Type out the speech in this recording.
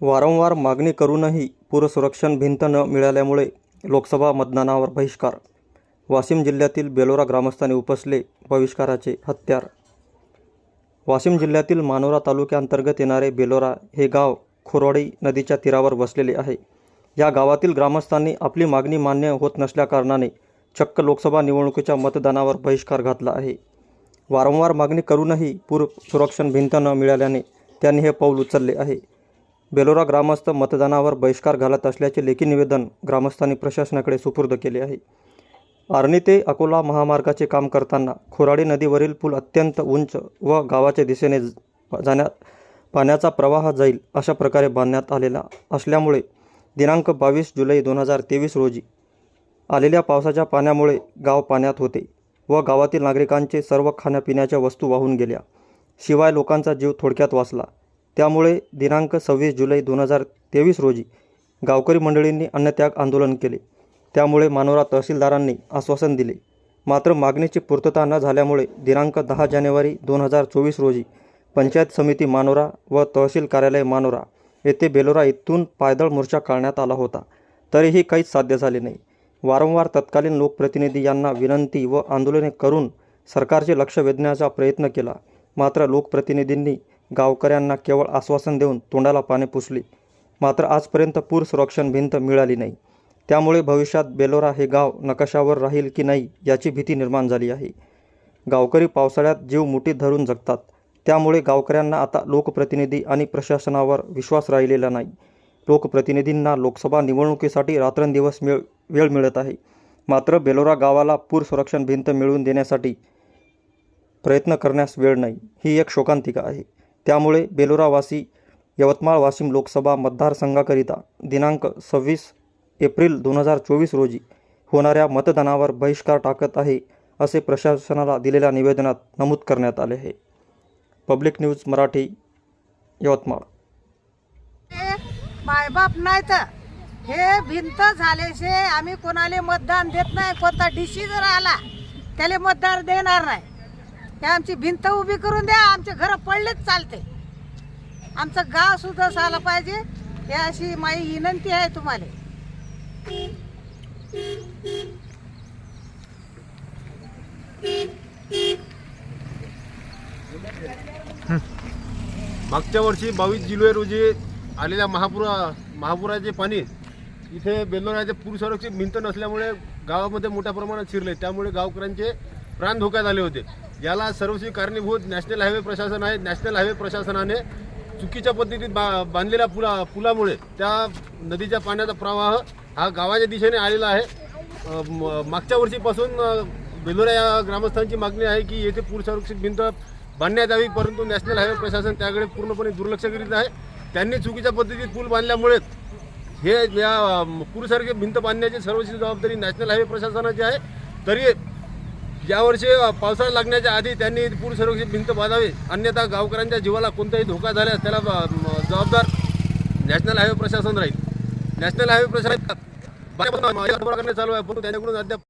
वारंवार मागणी करूनही पूरसंरक्षण भिंत न मिळाल्यामुळे लोकसभा मतदानावर बहिष्कार. वाशिम जिल्ह्यातील बेलोरा ग्रामस्थांनी उपसले बहिष्काराचे हत्यार. वाशिम जिल्ह्यातील मानोरा तालुक्याअंतर्गत येणारे बेलोरा हे गाव खोरवाडी नदीच्या तीरावर वसलेले आहे. या गावातील ग्रामस्थांनी आपली मागणी मान्य होत नसल्याकारणाने चक्क लोकसभा निवडणुकीच्या मतदानावर बहिष्कार घातला आहे. वारंवार मागणी करूनही पूर सुरक्षण भिंत न मिळाल्याने त्यांनी हे पाऊल उचलले आहे. बेलोरा ग्रामस्थ मतदानावर बहिष्कार घालत असल्याचे लेखी निवेदन ग्रामस्थांनी प्रशासनाकडे सुपूर्द केले आहे. आर्णी ते अकोला महामार्गाचे काम करताना खोराडी नदीवरील पूल अत्यंत उंच व गावाच्या दिशेने जाण्या पाण्याचा प्रवाह जाईल अशा प्रकारे बांधण्यात आलेला असल्यामुळे दिनांक बावीस जुलै दोन हजार तेवीस रोजी आलेल्या पावसाच्या पाण्यामुळे गाव पाण्यात होते व गावातील नागरिकांचे सर्व खाण्यापिण्याच्या वस्तू वाहून गेल्या. शिवाय लोकांचा जीव थोडक्यात वाचला. त्यामुळे दिनांक सव्वीस जुलै दोन हजार तेवीस रोजी गावकरी मंडळींनी अन्नत्याग आंदोलन केले. त्यामुळे मानोरा तहसीलदारांनी आश्वासन दिले. मात्र मागणीची पूर्तता न झाल्यामुळे दिनांक दहा जानेवारी दोन हजार चोवीस रोजी पंचायत समिती मानोरा व तहसील कार्यालय मानोरा येथे बेलोरा इथून पायदळ मोर्चा काढण्यात आला होता. तरीही काहीच साध्य झाले नाही. वारंवार तत्कालीन लोकप्रतिनिधी यांना विनंती व आंदोलने करून सरकारचे लक्ष वेधण्याचा प्रयत्न केला. मात्र लोकप्रतिनिधींनी गावकऱ्यांना केवळ आश्वासन देऊन तोंडाला पाणी पुसले. मात्र आजपर्यंत पूर संरक्षण भिंत मिळाली नाही. त्यामुळे भविष्यात बेलोरा हे गाव नकाशावर राहील की नाही याची भीती निर्माण झाली आहे. गावकरी पावसाळ्यात जीव मुठीत धरून जगतात. त्यामुळे गावकऱ्यांना आता लोकप्रतिनिधी आणि प्रशासनावर विश्वास राहिलेला नाही. लोकप्रतिनिधींना लोकसभा निवडणुकीसाठी रात्रंदिवस मिळ वेळ मिळत आहे. मात्र बेलोरा गावाला पूर संरक्षण भिंत मिळवून देण्यासाठी प्रयत्न करण्यास वेळ नाही. ही एक शोकांतिका आहे. त्यामुळे बेलोरावासी यवतमाळ वाशिम लोकसभा मतदारसंघाकरिता दिनांक सव्वीस एप्रिल दोन हजार चोवीस रोजी होणाऱ्या मतदानावर बहिष्कार टाकत आहे असे प्रशासनाला दिलेल्या निवेदनात नमूद करण्यात आले आहे. Public news Marathi Yavatmal. हे मायबाप नाही तर हे भिंत झाल्याशे आम्ही कोणाला मतदान देत नाही. कोणता डीसी जर आला त्याला मतदान देणार नाही. हे आमची भिंत उभी करून द्या आमचे घर पडलेच चालते. आमचं गाव सुद्धा झालं पाहिजे हे अशी माझी विनंती आहे तुम्हाला. मागच्या वर्षी बावीस जुलै रोजी आलेल्या महापुरा महापुराचे पाणी इथे बेलोराचे पूर संरक्षित भिंत नसल्यामुळे गावामध्ये मोठ्या प्रमाणात शिरले. त्यामुळे गावकऱ्यांचे प्राण धोक्यात आले होते. याला सर्वस्वी कारणीभूत नॅशनल हायवे प्रशासन आहे. नॅशनल हायवे प्रशासनाने चुकीच्या पद्धतीत बा बांधलेल्या पुला पुलामुळे त्या नदीच्या पाण्याचा प्रवाह हा गावाच्या दिशेने आलेला आहे. म- मागच्या वर्षीपासून बेलोरा या ग्रामस्थांची मागणी आहे की येथे पूर संरक्षित भिंत बांधण्यात यावी परंतु नॅशनल हायवे प्रशासन त्याकडे पूर्णपणे दुर्लक्ष करीत आहे. त्यांनी चुकीच्या पद्धतीत पूल बांधल्यामुळे हे या पूरसारखे भिंत बांधण्याची सर्वस्वी जबाबदारी नॅशनल हायवे प्रशासनाची आहे. तरी यावर्षी वर्षी पावसाळा लागण्याच्या आधी त्यांनी पूर संरक्षित भिंत बांधावी अन्यथा गावकऱ्यांच्या जीवाला कोणताही धोका झाल्यास त्याला जबाबदार नॅशनल हायवे प्रशासन राहील. नॅशनल हायवे प्रशासन चालू आहे परंतु त्यांच्याकडून अद्याप